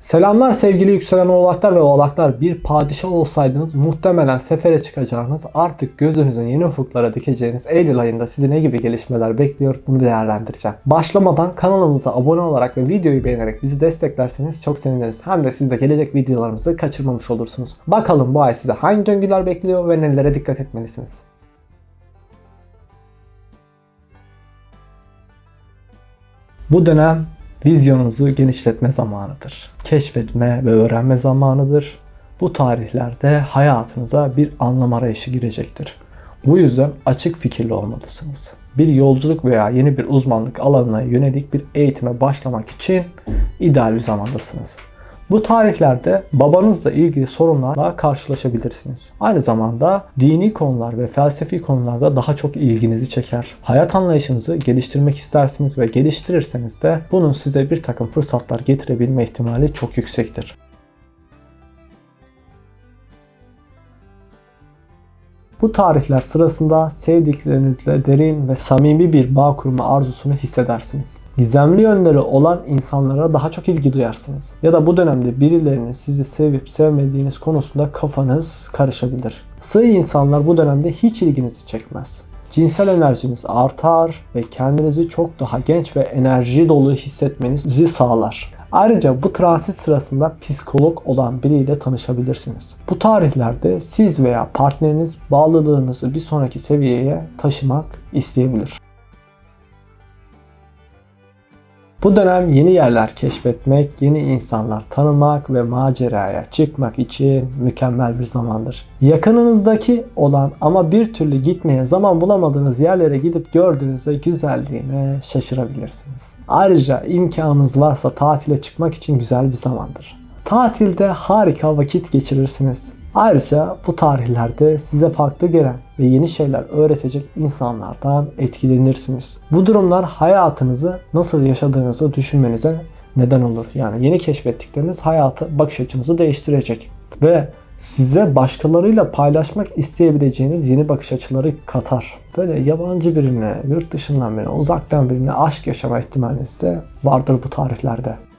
Selamlar sevgili yükselen oğlaklar ve oğlaklar. Bir padişah olsaydınız muhtemelen sefere çıkacağınız, artık gözünüzün yeni ufuklara dikeceğiniz Eylül ayında sizi ne gibi gelişmeler bekliyor bunu değerlendireceğim. Başlamadan kanalımıza abone olarak ve videoyu beğenerek bizi desteklerseniz çok seviniriz. Hem de siz de gelecek videolarımızı kaçırmamış olursunuz. Bakalım bu ay size hangi döngüler bekliyor ve nelere dikkat etmelisiniz. Bu dönem vizyonunuzu genişletme zamanıdır. Keşfetme ve öğrenme zamanıdır. Bu tarihlerde hayatınıza bir anlam arayışı girecektir. Bu yüzden açık fikirli olmalısınız. Bir yolculuk veya yeni bir uzmanlık alanına yönelik bir eğitime başlamak için ideal bir zamandasınız. Bu tarihlerde babanızla ilgili sorunlarla karşılaşabilirsiniz. Aynı zamanda dini konular ve felsefi konularda daha çok ilginizi çeker. Hayat anlayışınızı geliştirmek istersiniz ve geliştirirseniz de bunun size bir takım fırsatlar getirebilme ihtimali çok yüksektir. Bu tarihler sırasında sevdiklerinizle derin ve samimi bir bağ kurma arzusunu hissedersiniz. Gizemli yönleri olan insanlara daha çok ilgi duyarsınız. Ya da bu dönemde birilerinin sizi sevip sevmediğiniz konusunda kafanız karışabilir. Sığ insanlar bu dönemde hiç ilginizi çekmez. Cinsel enerjiniz artar ve kendinizi çok daha genç ve enerji dolu hissetmenizi sağlar. Ayrıca bu transit sırasında psikolog olan biriyle tanışabilirsiniz. Bu tarihlerde siz veya partneriniz bağlılığınızı bir sonraki seviyeye taşımak isteyebilir. Bu dönem yeni yerler keşfetmek, yeni insanlar tanımak ve maceraya çıkmak için mükemmel bir zamandır. Yakınınızdaki olan ama bir türlü gitmeye zaman bulamadığınız yerlere gidip gördüğünüzde güzelliğine şaşırabilirsiniz. Ayrıca imkanınız varsa tatile çıkmak için güzel bir zamandır. Tatilde harika vakit geçirirsiniz. Ayrıca bu tarihlerde size farklı gelen ve yeni şeyler öğretecek insanlardan etkilenirsiniz. Bu durumlar hayatınızı nasıl yaşadığınızı düşünmenize neden olur. Yani yeni keşfettikleriniz hayatı bakış açınızı değiştirecek ve size başkalarıyla paylaşmak isteyebileceğiniz yeni bakış açıları katar. Böyle yabancı birine, yurt dışından birine, uzaktan birine aşk yaşama ihtimaliniz de vardır bu tarihlerde.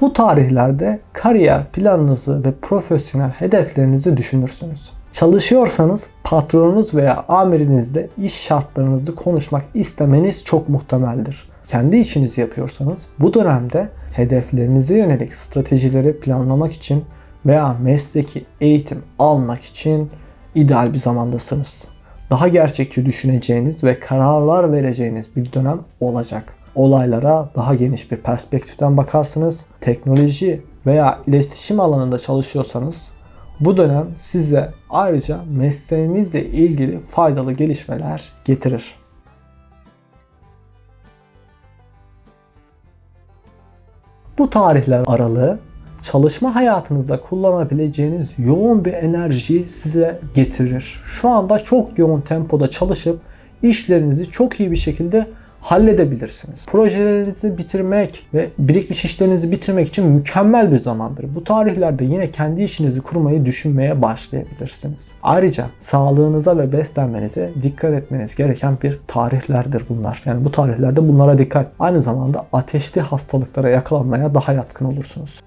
Bu tarihlerde kariyer planınızı ve profesyonel hedeflerinizi düşünürsünüz. Çalışıyorsanız patronunuz veya amirinizle iş şartlarınızı konuşmak istemeniz çok muhtemeldir. Kendi işinizi yapıyorsanız bu dönemde hedeflerinize yönelik stratejileri planlamak için veya mesleki eğitim almak için ideal bir zamandasınız. Daha gerçekçi düşüneceğiniz ve kararlar vereceğiniz bir dönem olacak olaylara daha geniş bir perspektiften bakarsınız. Teknoloji veya iletişim alanında çalışıyorsanız bu dönem size ayrıca mesleğinizle ilgili faydalı gelişmeler getirir. Bu tarihler aralığı çalışma hayatınızda kullanabileceğiniz yoğun bir enerjiyi size getirir. Şu anda çok yoğun tempoda çalışıp işlerinizi çok iyi bir şekilde halledebilirsiniz. Projelerinizi bitirmek ve birikmiş işlerinizi bitirmek için mükemmel bir zamandır. Bu tarihlerde yine kendi işinizi kurmayı düşünmeye başlayabilirsiniz. Ayrıca sağlığınıza ve beslenmenize dikkat etmeniz gereken bir tarihlerdir bunlar. Yani bu tarihlerde bunlara dikkat. Aynı zamanda ateşli hastalıklara yakalanmaya daha yatkın olursunuz.